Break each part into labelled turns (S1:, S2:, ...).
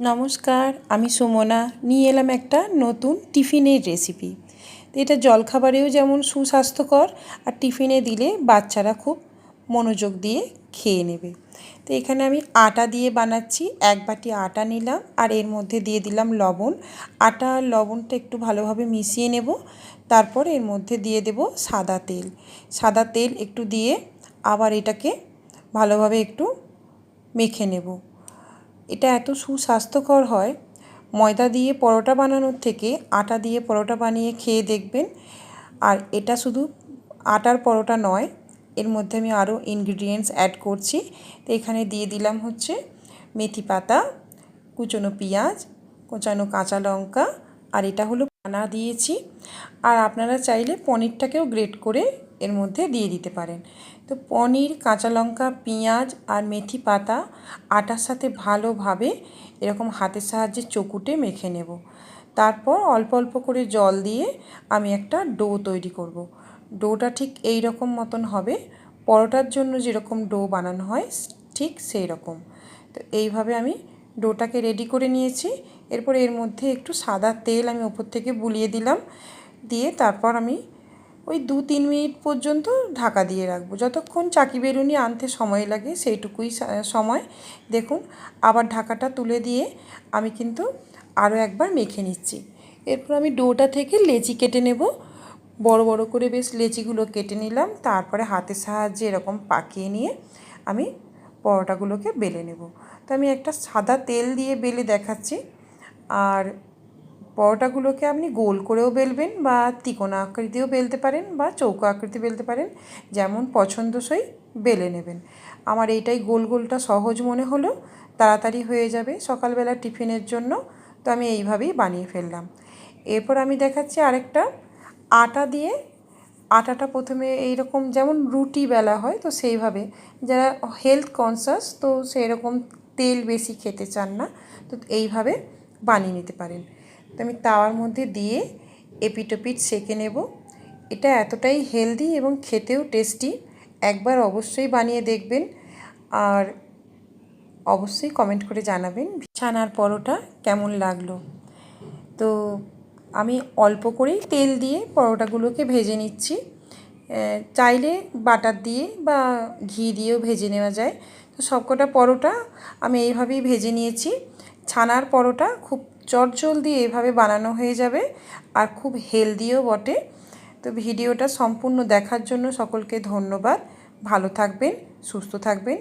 S1: নমস্কার, আমি সুমনা। নিয়ে এলাম একটা নতুন টিফিনের রেসিপি এটা জলখাবারেও যেমন সুস্বাস্থ্যকর, আর টিফিনে দিলে বাচ্চারা খুব মনোযোগ দিয়ে খেয়ে নেবে। তো এখানে আমি আটা দিয়ে বানাচ্ছি, এক বাটি আটা নিলাম, আর এর মধ্যে দিয়ে দিলাম লবণ। আটা আর লবণটা একটু ভালোভাবে মিশিয়ে নেব, তারপর এর মধ্যে দিয়ে দেব সাদা তেল। সাদা তেল একটু দিয়ে আবার এটাকে ভালোভাবে একটু মেখে নেব। এটা এত সুস্বাস্থ্যকর হয়। ময়দা দিয়ে পরোটা বানানোর থেকে আটা দিয়ে পরোটা বানিয়ে খেয়ে দেখবেন। আর এটা শুধু আটার পরোটা নয়, এর মধ্যে আমি আরও ইনগ্রিডিয়েন্টস অ্যাড করছি। তো এখানে দিয়ে দিলাম হচ্ছে মেথি পাতা, কুচনো পেঁয়াজ, কোচানো কাঁচা লঙ্কা, আর এটা হলো পানা দিয়েছি। আর আপনারা চাইলে পনিরটাকেও গ্রেট করে এর মধ্যে দিয়ে দিতে পারেন। তো পনির, কাঁচা লঙ্কা, পেঁয়াজ আর মেথি পাতা আটার সাথে ভালোভাবে এরকম হাতের সাহায্যে চকুটে মেখে নেব। তারপর অল্প অল্প করে জল দিয়ে আমি একটা ডো তৈরি করব। ডোটা ঠিক এই রকম মতন হবে। পরোটার জন্য যেরকম ডো বানানো হয়, ঠিক সেই রকম। তো এইভাবে আমি ডোটাকে রেডি করে নিয়েছি। এরপর এর মধ্যে একটু সাদা তেল আমি ওপর থেকে বুলিয়ে দিলাম। দিয়ে তারপর আমি ওই দু তিন মিনিট পর্যন্ত ঢাকা দিয়ে রাখব। যতক্ষণ চাকি বেরুনি আনতে সময় লাগে সেইটুকুই সময়। দেখুন, আবার ঢাকাটা তুলে দিয়ে আমি কিন্তু আরও একবার মেখে নিচ্ছি। এরপর আমি ডোটা থেকে লেচি কেটে নেব। বড় বড় করে বেশ লেচিগুলো কেটে নিলাম। তারপরে হাতের সাহায্যে এরকম পাকিয়ে নিয়ে আমি পরোটাগুলোকে বেলে নেব। তো আমি একটা সাদা তেল দিয়ে বেলে দেখাচ্ছি। আর পরোটাগুলোকে আপনি গোল করেও বেলবেন বা তিকোনা আকৃতিও বেলতে পারেন বা চৌকো আকৃতি বেলতে পারেন, যেমন পছন্দসই বেলে নেবেন। আমার এইটাই গোল গোলটা সহজ মনে হলো, তাড়াতাড়ি হয়ে যাবে সকালবেলা টিফিনের জন্য, তো আমি এইভাবেই বানিয়ে ফেললাম। এরপর আমি দেখাচ্ছি আরেকটা, আটা দিয়ে, আটাটা প্রথমে এইরকম যেমন রুটি বেলা হয়, তো সেইভাবে। যারা হেলথ কনসাস তো সেই রকম তেল বেশি খেতে চান না, তো এইভাবে বানিয়ে নিতে পারেন। তো আমি তাওয়ার মধ্যে দিয়ে এপিটোপিট সেঁকে নেব। এটা এতটাই হেলদি এবং খেতেও টেস্টি। একবার অবশ্যই বানিয়ে দেখবেন। আর অবশ্যই কমেন্ট করে জানাবেন ছানার পরোটা কেমন লাগল। তো আমি অল্প করেই তেল দিয়ে পরোটাগুলোকে ভেজে নিচ্ছি। চাইলে বাটার দিয়ে বা ঘি দিয়েও ভেজে নেওয়া যায়। তো সবকটা পরোটা আমি এইভাবেই ভেজে নিয়েছি। ছানার পরোটা খুব চটজলদি এভাবে বানানো হয়ে যাবে আর খুব হেলদিও বটে। তো ভিডিওটা সম্পূর্ণ দেখার জন্য সকলকে ধন্যবাদ। ভালো থাকবেন, সুস্থ থাকবেন।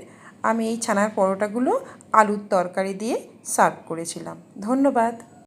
S1: আমি এই ছানার পরোটাগুলো আলুর তরকারি দিয়ে সার্ভ করেছিলাম। ধন্যবাদ।